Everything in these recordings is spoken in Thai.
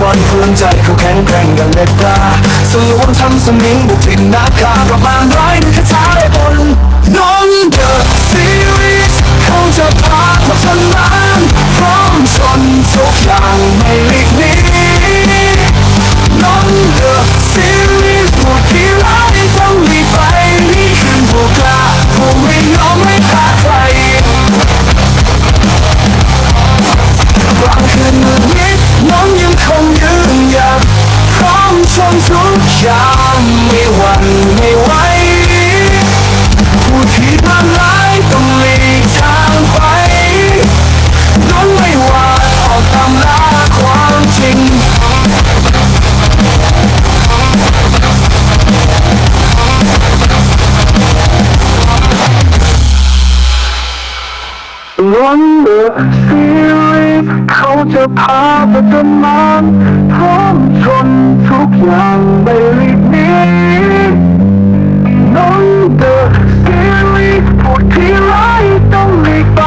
วอนพื้นใจเขาแข็งแกร่งกันเล็บปลาสลวนทำสมิงบุกถิ่นนาคาประมาณร้อยคท้าได้บนน้องเดอะซีรีส์เขาจะพาเรฉันมาพร้อมชนทุกอย่างไม่ หลงเหลือซีรีส์เขาจะพาไปจนมันพร้อมชนทุกอย่างไปรีบนี้น้องเดอะซีรีส์ผู้ที่ร้ายต้องหลีกไป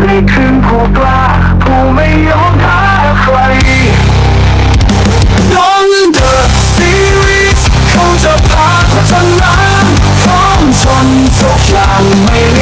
นี่ถึงผู้กล้าผู้ไม่ยอมท้าใครน้องเดอะซีรีส์เขาจะพาไปจนมันพร้อมชนทุกอย่างไม่รี